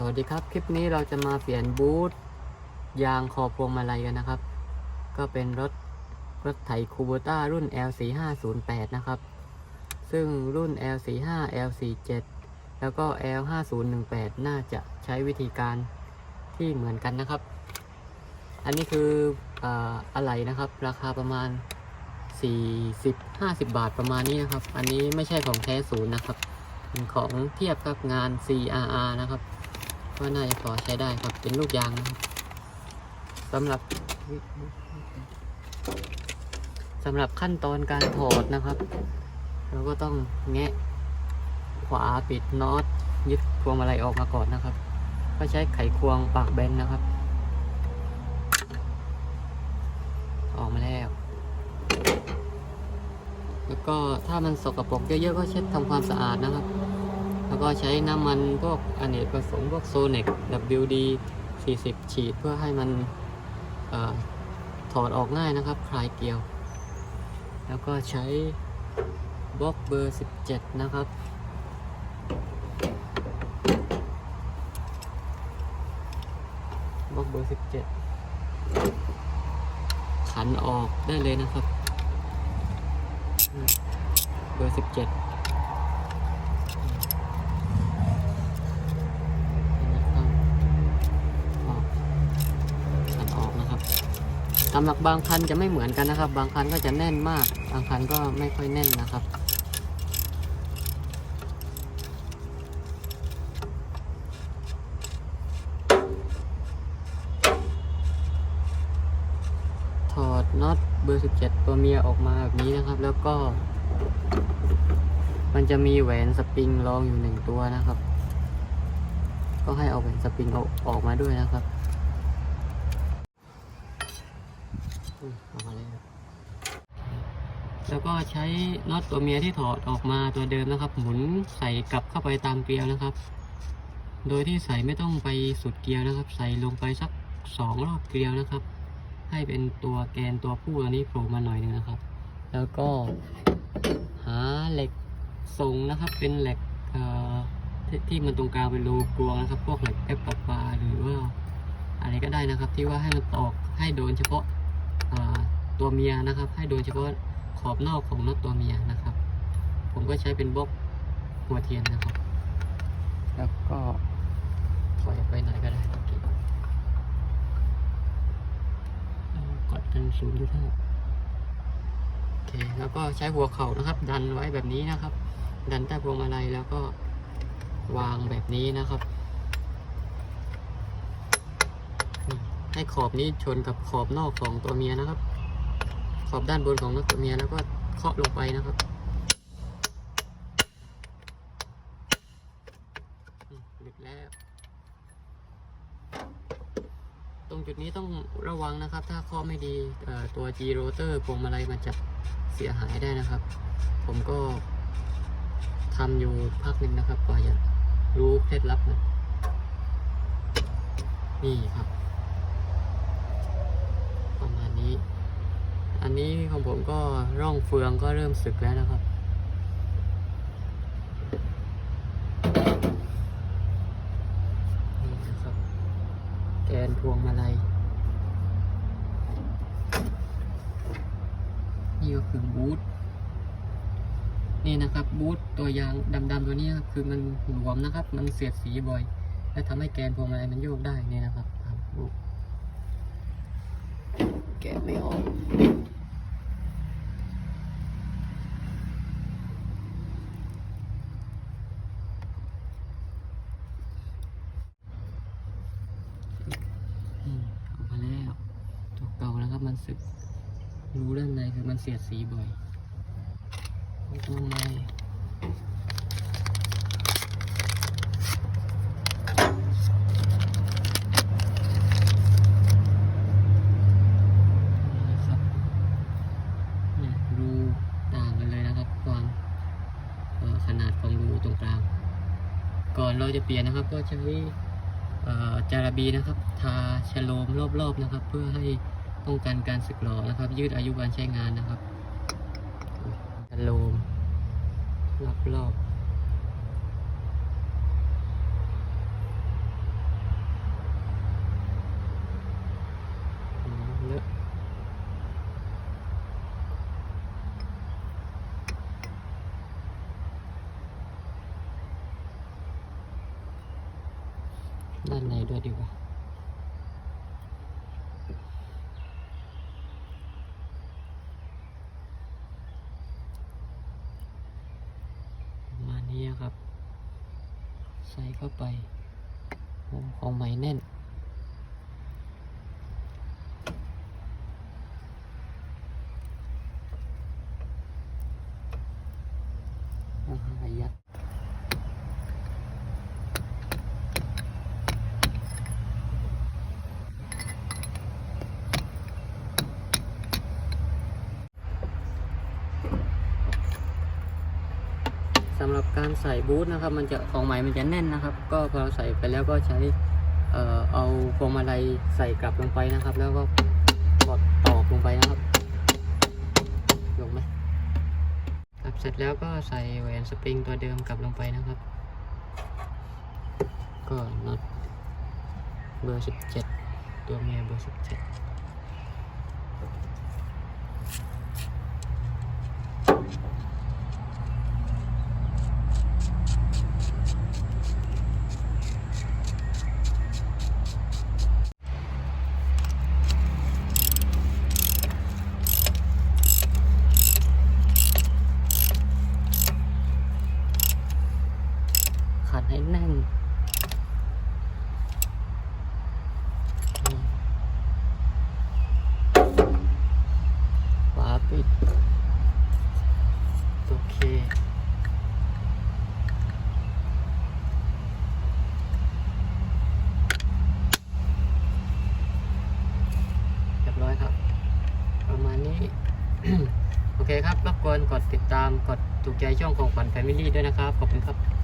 สวัสดีครับ คลิปนี้เราจะมาเปลี่ยนบูทยางคอพวงมาลัยกันนะครับ ก็เป็นรถรถไถคูโบต้ารุ่น L4508 นะครับ ซึ่งรุ่น L45 L47 แล้วก็ L5018 น่าจะใช้วิธีการที่เหมือนกันนะครับ อันนี้คือออะไหล่นะครับ ราคาประมาณ 40-50 บาทประมาณนี้นะครับ อันนี้ไม่ใช่ของแท้ศูนย์นะครับเป็นของเทียบกับงาน CRR นะครับ ก็น่าจะพอใช้ได้ครับ เป็นลูกยางนะครับสำหรับสำหรับขั้นตอนการถอดนะครับ เราก็ต้องแงะขวาปิดน็อตยึดพวงมาลัยออกมาก่อนนะครับ ก็ใช้ไขควงปากแบนนะครับ ออกมาแล้ว แล้วก็ถ้ามันสกปรกเยอะๆก็เช็ดทำความสะอาดนะครับ แล้วก็ใช้น้ำมันพวกอเนกประสงค์พวกโซเน็ก WD 40 ฉีดเพื่อให้มันอถอดออกง่ายนะครับ คลายเกลียว แล้วก็ใช้บล็อกเบอร์ 17 นะครับบล็อกเบอร์ 17 ขันออกได้เลยนะครับ เบอร์ 17 ขั นออกนะครับสำหรับบางคันจะไม่เหมือนกันนะครับ บางคันก็จะแน่นมาก บางคันก็ไม่ค่อยแน่นนะครับ ถอดน็อตเบอร์ 17 ตัวเมียออกมาแบบนี้นะครับ แล้วก็ มันจะมีแหวนสปริงรองอยู่หนึ่งตัวนะครับ ก็ให้เอาแหวนสปริงเอาออกมาด้วยนะครับ ออกมาแล้วแล้วก็ใช้น็อตตัวเมียที่ถอดออกมาตัวเดิมนะครับ หมุนใส่กลับเข้าไปตามเกลียวนะครับ โดยที่ใส่ไม่ต้องไปสุดเกลียวนะครับ ใส่ลงไปสักสองรอบเกลียวนะครับ ให้เป็นตัวแกนตัวผู้อันนี้โผล่มาหน่อยหนึงนะครับ แล้วก็หาเหล็กทรงนะครับ เป็นเหล็กที่ที่มันตรงกลางเป็นรูกลวงนะครับ พวกเหล็กแป๊บปะปาหรือว่าอะไรก็ได้นะครับ ที่ว่าให้มันตอกให้โดนเฉพาะ ตัวเมียนะครับ ให้โดนเฉพาะขอบนอกของน็อตตัวเมียนะครับ ผมก็ใช้เป็นบล็อกหัวเทียนนะครับ แล้วก็ถอยออกไปหน่อยก็ได้กดกันศูนย์จุดห้าโอเคแล้วก็ใช้หัวเข่านะครับ ดันไว้แบบนี้นะครับ ดันใต้พวงมาลัยแล้วก็วางแบบนี้นะครับนี่ ให้ขอบนี้ชนกับขอบนอกของตัวเมียนะครับ ขอบด้านบนของนกตัวเมียแล้วก็เคาะลงไปนะครับนี่หลุดแล้ว ตรงจุดนี้ต้องระวังนะครับ ถ้าเคาะไม่ดีตัว G rotor พวงมาลัยมันจะเสียหายได้นะครับ ผมก็ทำอยู่พักหนึ่งนะครับกว่าจะรู้เคล็ดลับนะนี่ครับ นี้ อันนี้ของผมก็ร่องเฟืองก็เริ่มสึกแล้วนะครับ นี่นะครับ แกนพวงมาลัย นี่ก็คือบูทนี่นะครับบูทตัวยางดำๆตัวนี้ครับคือมันหลวมนะครับ มันเสียดสีบ่อย และทำให้แกนพวงมาลัยมันโยกได้นี่นะครับบูท แกะไม่ออกมาแล้วตัวเก่าแล้วครับมันสึกรู้ด้านในคือมันเสียดสีบ่อยข้างในครับเนี่ยรูต่างกันเลยนะครับ ความเอ่อขนาดของรูตรงกลาง ก่อน เราจะเปลี่ยนนะครับ ก็ใช้จาระบีนะครับ ทาชโลมรอบๆนะครับ เพื่อให้ป้องกันการสึกหรอนะครับ ยืดอายุการใช้งานนะครับชโลมรอบๆ ด้านในด้วยดีกว่าประมาณนี้ครับ ใส่เข้าไปโอ้ของใหม่แน่นอาหายัด สำหรับการใส่บูทนะครับ มันจะของใหม่มันจะแน่นนะครับ ก็พอเราใส่ไปแล้วก็ใช้เอาพวงมาลัยใส่กลับลงไปนะครับ แล้วก็กดตอกลงไปนะครับลงไหมครับเสร็จแล้วก็ใส่แหวนสปริงตัวเดิมกลับลงไปนะครับ ก็น็อตเบอร์ 17 ตัวเมียเบอร์ 17 ดติดตามกดถูกใจช่องของขวัญแฟมิลี่ด้วยนะครับ ขอบคุณครับ